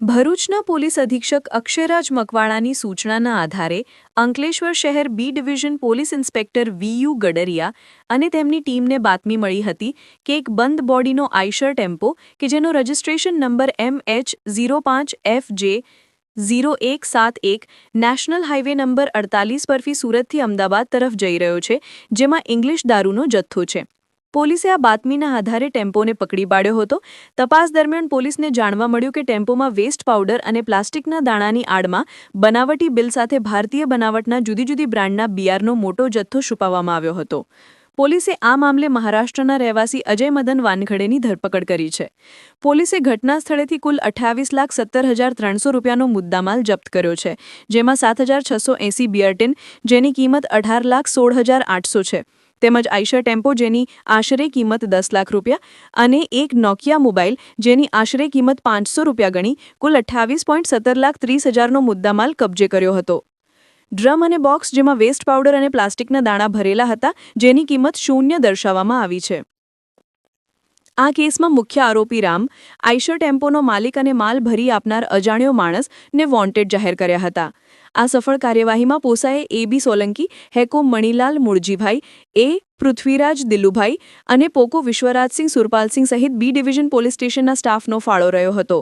ભરૂચના પોલીસ અધિક્ષક અક્ષયરાજ મકવાણાની સૂચનાના આધારે અંકલેશ્વર શહેર B division police inspector VU Gadariya અને તેમની ટીમને બાતમી મળી હતી કે એક બંધ બોડીનો આઈશર ટેમ્પો કે જેનો registration number M H zero પાંચ એફ જે ઝીરો એક સાત એક નેશનલ હાઇવે નંબર અડતાલીસ પરથી સુરતથી અમદાવાદ તરફ જઈ રહ્યો છે, જેમાં ઇંગ્લિશ દારૂનો જથ્થો છે. પોલીસે આ બાતમીના આધારે ટેમ્પોને પકડી પાડ્યો હતો. તપાસ દરમિયાન પોલીસને જાણવા મળ્યું કે ટેમ્પોમાં વેસ્ટ પાવડર અને પ્લાસ્ટિકના દાણાની આડમાં બનાવટી બિલ સાથે ભારતીય બનાવટના જુદી જુદી બ્રાન્ડના બિયારનો મોટો જથ્થો છુપાવવામાં આવ્યો હતો. પોલીસે આ મામલે મહારાષ્ટ્રના રહેવાસી અજય મદન વાનખડેની ધરપકડ કરી છે. પોલીસે ઘટના સ્થળેથી કુલ અઠ્યાવીસ લાખ સત્તર હજાર ત્રણસો રૂપિયાનો મુદ્દામાલ જપ્ત કર્યો છે, જેમાં સાત હજાર છસો એંસી બિયર ટીન જેની કિંમત અઢાર લાખ સોળ હજાર આઠસો છે. તેમજ આઈશર ટેમ્પો જેની આશરે કિંમત દસ લાખ રૂપિયા અને એક નોકિયા મોબાઈલ જેની આશરે કિંમત પાંચસો રૂપિયા ગણી કુલ અઠ્ઠાવીસ પોઈન્ટ સત્તર લાખ ત્રીસ હજારનો મુદ્દામાલ કબજે કર્યો હતો. ડ્રમ અને બોક્સ જેમાં વેસ્ટ પાવડર અને પ્લાસ્ટિકના દાણા ભરેલા હતા જેની કિંમત શૂન્ય દર્શાવવામાં આવી છે. આ કેસમાં મુખ્ય આરોપી રામ આઈશર ટેમ્પોનો માલિક અને માલ ભરી આપનાર અજાણ્યો માણસને વોન્ટેડ જાહેર કર્યા હતા. આ સફળ કાર્યવાહીમાં પોસાએ એ બી સોલંકી, હેકો મણીલાલ મુળજીભાઈ એ પૃથ્વીરાજ દિલ્લુભાઈ અને પોકો વિશ્વરાજસિંહ સુરપાલસિંહ સહિત બી ડિવિઝન પોલીસ સ્ટેશનના સ્ટાફનો ફાળો રહ્યો હતો.